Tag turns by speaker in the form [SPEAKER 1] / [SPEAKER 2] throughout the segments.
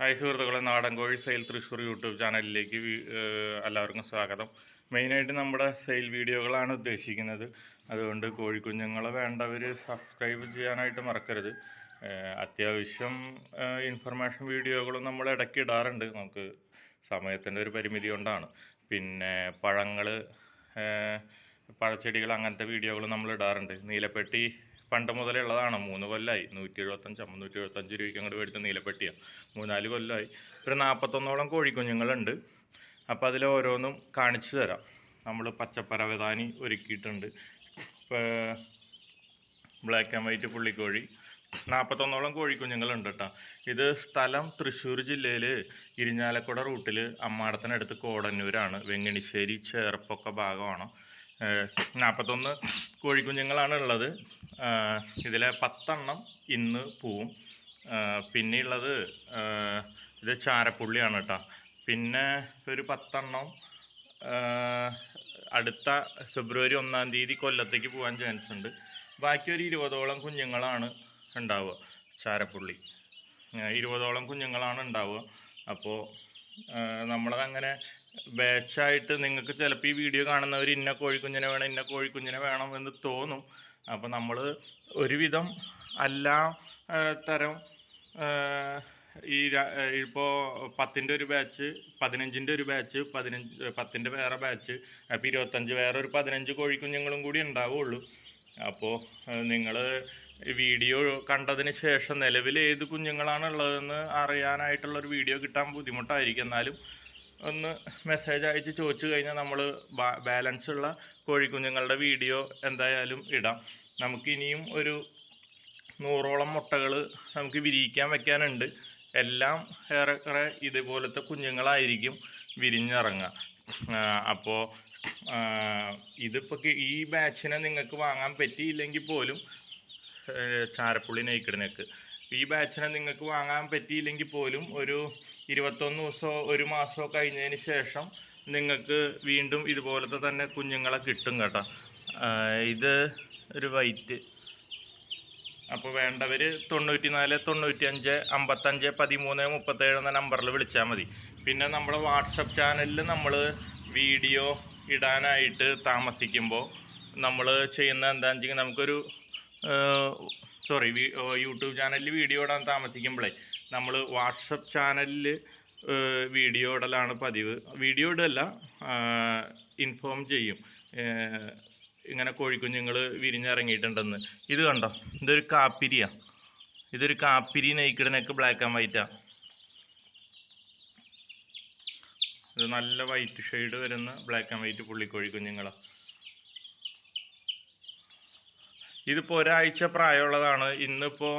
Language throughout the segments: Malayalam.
[SPEAKER 1] ഹായ് സുഹൃത്തുക്കളെ നാടൻ കോഴി സെയിൽ തൃശ്ശൂർ യൂട്യൂബ് ചാനലിലേക്ക് എല്ലാവർക്കും സ്വാഗതം. മെയിനായിട്ട് നമ്മുടെ സെയിൽ വീഡിയോകളാണ് ഉദ്ദേശിക്കുന്നത്. അതുകൊണ്ട് കോഴിക്കുഞ്ഞുങ്ങളെ വേണ്ടവർ സബ്സ്ക്രൈബ് ചെയ്യാനായിട്ട് മറക്കരുത്. അത്യാവശ്യം ഇൻഫർമേഷൻ വീഡിയോകളും നമ്മൾ ഇടയ്ക്ക് ഇടാറുണ്ട്. നമുക്ക് സമയത്തിന്റെ ഒരു പരിമിതി കൊണ്ടാണ്. പിന്നെ പഴങ്ങൾ പഴച്ചെടികൾ അങ്ങനത്തെ വീഡിയോകളും നമ്മൾ ഇടാറുണ്ട്. നീലപ്പെട്ടി പണ്ട് മുതലേ ഉള്ളതാണ്. മൂന്ന് കൊല്ലമായി നൂറ്റി എഴുപത്തഞ്ച് മുന്നൂറ്റി എഴുപത്തഞ്ച് രൂപയ്ക്ക് അങ്ങോട്ട് മേടിച്ച നീലപ്പെട്ടിയാണ് മൂന്നാൽ കൊല്ലമായി ഒരു നാൽപ്പത്തൊന്നോളം കോഴിക്കുഞ്ഞുങ്ങളുണ്ട് അപ്പോൾ അതിൽ ഓരോന്നും കാണിച്ചു തരാം. നമ്മൾ പച്ചപ്പരവതാനി ഒരുക്കിയിട്ടുണ്ട്. ബ്ലാക്ക് ആൻഡ് വൈറ്റ് പുള്ളിക്കോഴി. നാൽപ്പത്തൊന്നോളം കോഴിക്കുഞ്ഞുങ്ങളുണ്ട് കേട്ടോ ഇത് സ്ഥലം തൃശ്ശൂർ ജില്ലയിൽ ഇരിഞ്ഞാലക്കുട റൂട്ടിൽ അമ്മാടത്തിനടുത്ത് കോടന്നൂരാണ്. വെങ്ങണിശ്ശേരി ചേർപ്പൊക്കെ ഭാഗമാണ്. നാൽപ്പത്തൊന്ന് കോഴിക്കുഞ്ഞുങ്ങളാണ് ഉള്ളത് ഇതിലെ പത്തെണ്ണം ഇന്ന് പോവും. പിന്നെയുള്ളത് ഇത് ചാരപ്പുള്ളിയാണ് കേട്ടോ. പിന്നെ ഒരു പത്തെണ്ണം അടുത്ത ഫെബ്രുവരി ഒന്നാം തീയതി കൊല്ലത്തേക്ക് പോകാൻ ചാൻസ് ഉണ്ട് ബാക്കി ഒരു ഇരുപതോളം കുഞ്ഞുങ്ങളാണ് ഉണ്ടാവുക ചാരപ്പുള്ളി. ഇരുപതോളം കുഞ്ഞുങ്ങളാണ് ഉണ്ടാവുക. അപ്പോൾ നമ്മളതങ്ങനെ ബാച്ചായിട്ട് നിങ്ങൾക്ക് ചിലപ്പോൾ ഈ വീഡിയോ കാണുന്നവർ ഇന്ന കോഴിക്കുഞ്ഞിനെ വേണം ഇന്ന കോഴിക്കുഞ്ഞിനെ വേണം എന്ന് തോന്നും. അപ്പോൾ നമ്മൾ ഒരുവിധം എല്ലാ തരം ഈ ഇപ്പോൾ പത്തിന്റെ ഒരു ബാച്ച് പതിനഞ്ചിന്റെ ഒരു ബാച്ച് പതിനഞ്ച് പത്തിന്റെ വേറെ ബാച്ച് അപ്പോൾ ഇരുപത്തഞ്ച് വേറെ ഒരു പതിനഞ്ച് കോഴിക്കുഞ്ഞുങ്ങളും കൂടി ഉണ്ടാവുള്ളൂ. അപ്പോൾ നിങ്ങൾ വീഡിയോ കണ്ടതിന് ശേഷം നിലവിൽ ഏത് കുഞ്ഞുങ്ങളാണ് ഉള്ളതെന്ന് അറിയാനായിട്ടുള്ള ഒരു വീഡിയോ കിട്ടാൻ ബുദ്ധിമുട്ടായിരിക്കും. എന്നാലും ഒന്ന് മെസ്സേജ് അയച്ച് ചോദിച്ചു കഴിഞ്ഞാൽ നമ്മൾ ബാലൻസ് ഉള്ള കോഴിക്കുഞ്ഞുങ്ങളുടെ വീഡിയോ എന്തായാലും ഇടാം. നമുക്കിനിയും ഒരു നൂറോളം മുട്ടകൾ നമുക്ക് വിരിയിക്കാൻ വെക്കാനുണ്ട്. എല്ലാം ഏറെക്കുറെ ഇതുപോലത്തെ കുഞ്ഞുങ്ങളായിരിക്കും വിരിഞ്ഞിറങ്ങുക. അപ്പോൾ ഇതിപ്പോൾ ഈ ബാച്ചിനെ നിങ്ങൾക്ക് വാങ്ങാൻ പറ്റിയില്ലെങ്കിൽ പോലും ചാരപ്പുള്ളി നെയ്ക്കിടനേക്ക് ഈ ബാച്ചിനെ നിങ്ങൾക്ക് വാങ്ങാൻ പറ്റിയില്ലെങ്കിൽ പോലും ഒരു ഇരുപത്തൊന്ന് ദിവസമോ ഒരു മാസമോ കഴിഞ്ഞതിന് ശേഷം നിങ്ങൾക്ക് വീണ്ടും ഇതുപോലത്തെ തന്നെ കുഞ്ഞുങ്ങളെ കിട്ടും കേട്ടോ. ഇത് ഒരു വൈറ്റ് അപ്പോൾ വേണ്ടവർ തൊണ്ണൂറ്റി നാല് തൊണ്ണൂറ്റി അഞ്ച് അമ്പത്തഞ്ച് പതിമൂന്ന് മുപ്പത്തേഴ് എന്ന നമ്പറിൽ വിളിച്ചാൽ മതി. പിന്നെ നമ്മുടെ വാട്സപ്പ് ചാനലിൽ നമ്മൾ വീഡിയോ ഇടാനായിട്ട് താമസിക്കുമ്പോൾ നമ്മൾ ചെയ്യുന്ന എന്താണെന്ന് വെച്ചെങ്കിൽ നമുക്കൊരു സോറി യൂട്യൂബ് ചാനലിൽ വീഡിയോ ഇടാൻ താമസിക്കുമ്പോഴേ നമ്മൾ വാട്സപ്പ് ചാനലിൽ വീഡിയോ ഇടലാണ് പതിവ്. വീഡിയോ ഇടല്ല ഇൻഫോം ചെയ്യും. ഇങ്ങനെ കോഴിക്കുഞ്ഞുങ്ങൾ വിരിഞ്ഞിറങ്ങിയിട്ടുണ്ടെന്ന്. ഇത് കണ്ടോ? ഇതൊരു കാപ്പിരിയാ. ഇതൊരു കാപ്പിരി നെയ്ക്കിടനൊക്കെ ബ്ലാക്ക് ആൻഡ് വൈറ്റാ ഇത് നല്ല വൈറ്റ് ഷെയ്ഡ് വരുന്ന ബ്ലാക്ക് ആൻഡ് വൈറ്റ് പുള്ളിക്കോഴി കുഞ്ഞുങ്ങളാ. ഇതിപ്പോൾ ഒരാഴ്ച പ്രായമുള്ളതാണ്. ഇന്നിപ്പോൾ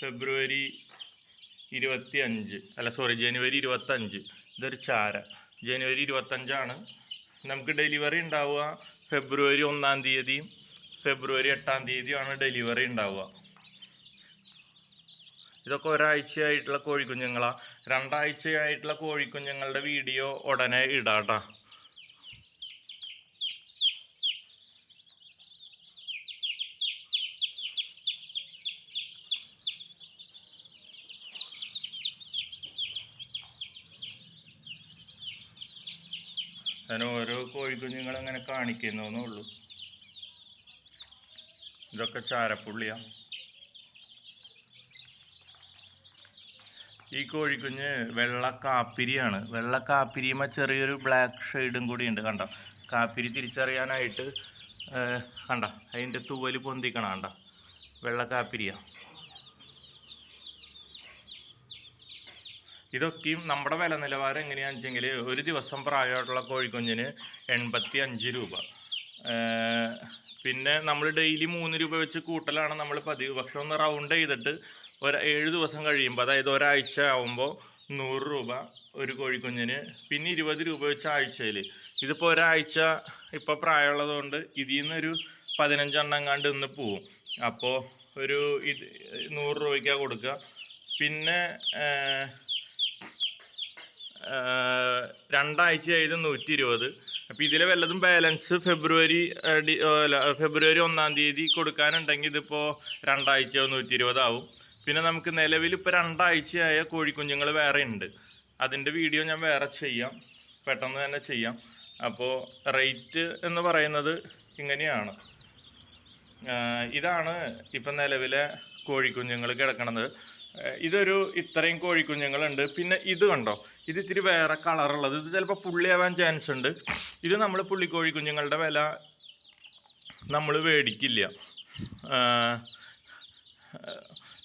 [SPEAKER 1] ഫെബ്രുവരി ഇരുപത്തി അഞ്ച് അല്ല സോറി ജനുവരി ഇരുപത്തഞ്ച്. ഇതൊരു ചാര. ജനുവരി ഇരുപത്തഞ്ചാണ്. നമുക്ക് ഡെലിവറി ഉണ്ടാവുക ഫെബ്രുവരി ഒന്നാം തീയതിയും ഫെബ്രുവരി എട്ടാം തീയതിയുമാണ് ഡെലിവറി ഉണ്ടാവുക. ഇതൊക്കെ ഒരാഴ്ചയായിട്ടുള്ള കോഴിക്കുഞ്ഞുങ്ങളാണ് രണ്ടാഴ്ചയായിട്ടുള്ള കോഴിക്കുഞ്ഞുങ്ങളുടെ വീഡിയോ ഉടനെ ഇടാട്ടാ. ഞാൻ ഓരോ കോഴിക്കുഞ്ഞുങ്ങളെ അങ്ങനെ കാണിക്കുന്നേ ഉള്ളൂ ഇതൊക്കെ ചാരപ്പുള്ളിയാ. ഈ കോഴിക്കുഞ്ഞ് വെള്ള കാപ്പിരിയാണ്. വെള്ള കാപ്പിരിയുമ്പോൾ ചെറിയൊരു ബ്ലാക്ക് ഷെയ്ഡും കൂടി ഉണ്ട് കണ്ട? കാപ്പിരി തിരിച്ചറിയാനായിട്ട് കണ്ട? അതിന്റെ തൂവൽ പൊന്തിക്കണം കണ്ട? വെള്ള കാപ്പിരിയാ. ഇതൊക്കെയും നമ്മുടെ വില നിലവാരം എങ്ങനെയാണെന്ന് വെച്ചെങ്കിൽ ഒരു ദിവസം പ്രായമായിട്ടുള്ള കോഴിക്കുഞ്ഞിന് എൺപത്തി അഞ്ച് രൂപ പിന്നെ നമ്മൾ ഡെയിലി മൂന്ന് രൂപ വെച്ച് കൂട്ടലാണ് നമ്മൾ പതിവ്. പക്ഷെ ഒന്ന് റൗണ്ട് ചെയ്തിട്ട് ഒരു ഏഴ് ദിവസം കഴിയുമ്പോൾ അതായത് ഒരാഴ്ച ആവുമ്പോൾ നൂറ് രൂപ ഒരു കോഴിക്കുഞ്ഞിന് പിന്നെ ഇരുപത് രൂപ വെച്ച് ആഴ്ചയിൽ ഇതിപ്പോൾ ഒരാഴ്ച ഇപ്പോൾ പ്രായമുള്ളതുകൊണ്ട് ഇതിൽ നിന്നൊരു പതിനഞ്ചെണ്ണം കണ്ട് ഇന്ന് പോവും. അപ്പോൾ ഒരു ഇത് നൂറ് രൂപയ്ക്കാണ് കൊടുക്കുക പിന്നെ രണ്ടാഴ്ചയായത് നൂറ്റി ഇരുപത് അപ്പോൾ ഇതിലെ വല്ലതും ബാലൻസ് ഫെബ്രുവരി ഫെബ്രുവരി ഒന്നാം തീയതി കൊടുക്കാനുണ്ടെങ്കിൽ ഇതിപ്പോൾ രണ്ടാഴ്ചയോ നൂറ്റി ഇരുപതാവും പിന്നെ നമുക്ക് നിലവിൽ ഇപ്പോൾ രണ്ടാഴ്ചയായ കോഴിക്കുഞ്ഞുങ്ങൾ വേറെ ഉണ്ട് അതിന്റെ വീഡിയോ ഞാൻ വേറെ ചെയ്യാം. പെട്ടെന്ന് തന്നെ ചെയ്യാം. അപ്പോൾ റേറ്റ് എന്ന് പറയുന്നത് ഇങ്ങനെയാണ്. ഇതാണ് ഇപ്പം നിലവിലെ കോഴിക്കുഞ്ഞുങ്ങൾ കിടക്കണത്. ഇതൊരു ഇത്രയും കോഴിക്കുഞ്ഞുങ്ങളുണ്ട്. പിന്നെ ഇത് കണ്ടോ? ഇത് ഇത്തിരി വേറെ കളറുള്ളത് ഇത് ചിലപ്പോൾ പുള്ളിയാവാൻ ചാൻസ് ഉണ്ട്. ഇത് നമ്മൾ പുള്ളി കോഴിക്കുഞ്ഞുങ്ങളുടെ വില നമ്മൾ മേടിക്കില്ല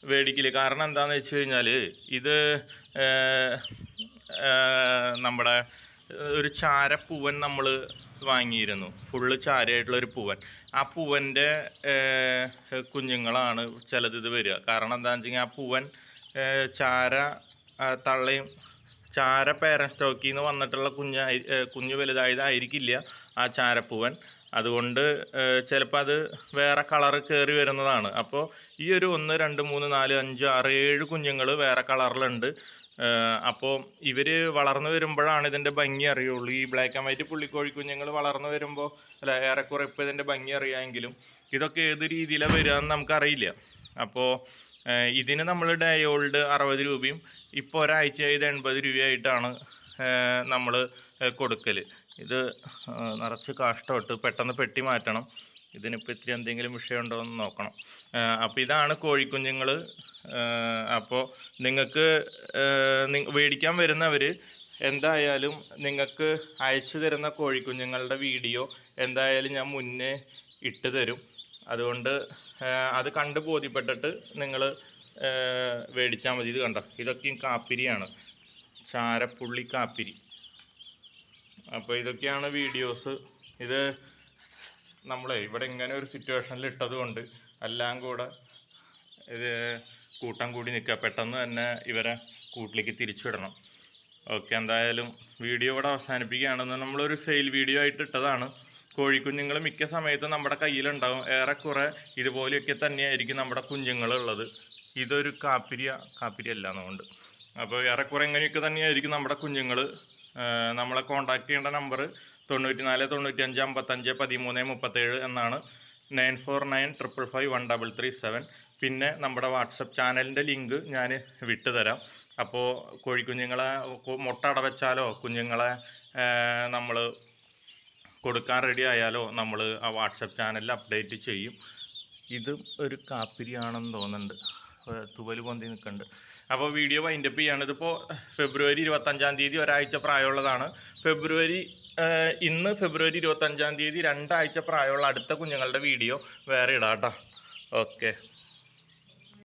[SPEAKER 1] മേടിക്കില്ല കാരണം എന്താണെന്ന് വെച്ച് കഴിഞ്ഞാൽ ഇത് നമ്മുടെ ഒരു ചാരപ്പൂവൻ നമ്മൾ വാങ്ങിയിരുന്നു. ഫുള്ള് ചാരയായിട്ടുള്ളൊരു പൂവൻ. ആ പൂവന്റെ കുഞ്ഞുങ്ങളാണ് ചിലത് ഇത് വരിക. കാരണം എന്താണെന്ന് വെച്ച് കഴിഞ്ഞാൽ ആ പൂവൻ ചാര തള്ളയും ചാര പേരൻ സ്റ്റോക്കിൽ നിന്ന് വന്നിട്ടുള്ള കുഞ്ഞ് കുഞ്ഞു വലുതായതായിരിക്കില്ല ആ ചാരപ്പൂവൻ. അതുകൊണ്ട് ചിലപ്പോൾ അത് വേറെ കളറ് കയറി വരുന്നതാണ്. അപ്പോൾ ഈ ഒരു ഒന്ന് രണ്ട് മൂന്ന് നാല് അഞ്ച് ആറ് ഏഴ് കുഞ്ഞുങ്ങൾ വേറെ കളറിലുണ്ട്. അപ്പോൾ ഇവർ വളർന്നു വരുമ്പോഴാണ് ഇതിന്റെ ഭംഗി അറിയുള്ളൂ. ഈ ബ്ലാക്ക് ആൻഡ് വൈറ്റ് പുള്ളിക്കോഴി കുഞ്ഞുങ്ങൾ വളർന്നു വരുമ്പോൾ അല്ല ഏറെക്കുറെ ഇപ്പോൾ ഇതിന്റെ ഭംഗി അറിയാമെങ്കിലും ഇതൊക്കെ ഏത് രീതിയിലാണ് വരിക എന്ന് നമുക്കറിയില്ല. അപ്പോൾ ഇതിന് നമ്മൾ ഡയോൾഡ് അറുപത് രൂപയും ഇപ്പോൾ ഒരാഴ്ച ഇത് എൺപത് രൂപയായിട്ടാണ് നമ്മൾ കൊടുക്കൽ ഇത് നിറച്ച് കാഷ്ടമിട്ട് പെട്ടെന്ന് പെട്ടി മാറ്റണം. ഇതിനിപ്പോൾ ഇത്തിരി എന്തെങ്കിലും വിഷയമുണ്ടോ എന്ന് നോക്കണം അപ്പോൾ ഇതാണ് കോഴിക്കുഞ്ഞുങ്ങൾ അപ്പോൾ നിങ്ങൾക്ക് മേടിക്കാൻ വരുന്നവർ എന്തായാലും നിങ്ങൾക്ക് അയച്ചു തരുന്ന കോഴിക്കുഞ്ഞുങ്ങളുടെ വീഡിയോ എന്തായാലും ഞാൻ മുന്നേ ഇട്ട് തരും. അതുകൊണ്ട് അത് കണ്ട് ബോധ്യപ്പെട്ടിട്ട് നിങ്ങൾ മേടിച്ചാൽ മതി. ഇത് കണ്ടോ? ഇതൊക്കെയും കാപ്പിരിയാണ്. ചാരപ്പുള്ളി കാപ്പിരി. അപ്പോൾ ഇതൊക്കെയാണ് വീഡിയോസ്. ഇത് നമ്മളെ ഇവിടെ ഇങ്ങനെ ഒരു സിറ്റുവേഷനിൽ ഇട്ടത് കൊണ്ട് എല്ലാം കൂടെ ഇത് കൂട്ടം കൂടി നിൽക്കുക. പെട്ടെന്ന് തന്നെ ഇവരെ കൂട്ടിലേക്ക് തിരിച്ചിടണം ഓക്കെ എന്തായാലും വീഡിയോ ഇവിടെ അവസാനിപ്പിക്കുകയാണെന്ന് നമ്മളൊരു സെയിൽ വീഡിയോ ആയിട്ട് ഇട്ടതാണ്. കോഴിക്കുഞ്ഞുങ്ങൾ മിക്ക സമയത്തും നമ്മുടെ കയ്യിലുണ്ടാവും. ഏറെക്കുറെ ഇതുപോലെയൊക്കെ തന്നെയായിരിക്കും നമ്മുടെ കുഞ്ഞുങ്ങളുള്ളത്. ഇതൊരു കാപ്പിരിയ അല്ല എന്നുകൊണ്ട് അപ്പോൾ ഏറെക്കുറെ ഇങ്ങനെയൊക്കെ തന്നെയായിരിക്കും നമ്മുടെ കുഞ്ഞുങ്ങൾ നമ്മളെ കോൺടാക്ട് ചെയ്യേണ്ട നമ്പർ തൊണ്ണൂറ്റി നാല് തൊണ്ണൂറ്റി അഞ്ച് അമ്പത്തഞ്ച് പതിമൂന്ന് മുപ്പത്തേഴ് എന്നാണ്. Nine four nine triple five one double three seven. പിന്നെ നമ്മുടെ വാട്സപ്പ് ചാനലിന്റെ ലിങ്ക് ഞാൻ വിട്ടുതരാം. അപ്പോൾ കോഴിക്കുഞ്ഞുങ്ങളെ മുട്ട അടവച്ചാലോ കുഞ്ഞുങ്ങളെ നമ്മൾ കൊടുക്കാൻ റെഡി ആയാലോ നമ്മൾ ആ വാട്സപ്പ് ചാനലിൽ അപ്ഡേറ്റ് ചെയ്യും. ഇത് ഒരു കാപ്പിരിയാണെന്ന് തോന്നുന്നുണ്ട്. തുവൽ പൊന്തി നിൽക്കുന്നുണ്ട്. അപ്പോൾ വീഡിയോ വൈൻഡപ്പ് ചെയ്യാണ്. ഇതിപ്പോൾ ഫെബ്രുവരി ഇരുപത്തഞ്ചാം തീയതി ഒരാഴ്ച പ്രായമുള്ളതാണ്. ഫെബ്രുവരി ഇന്ന് ഫെബ്രുവരി ഇരുപത്തഞ്ചാം തീയതി രണ്ടാഴ്ച പ്രായമുള്ള അടുത്ത കുഞ്ഞുങ്ങളുടെ വീഡിയോ വേറെ ഇടാം കേട്ടോ ഓക്കെ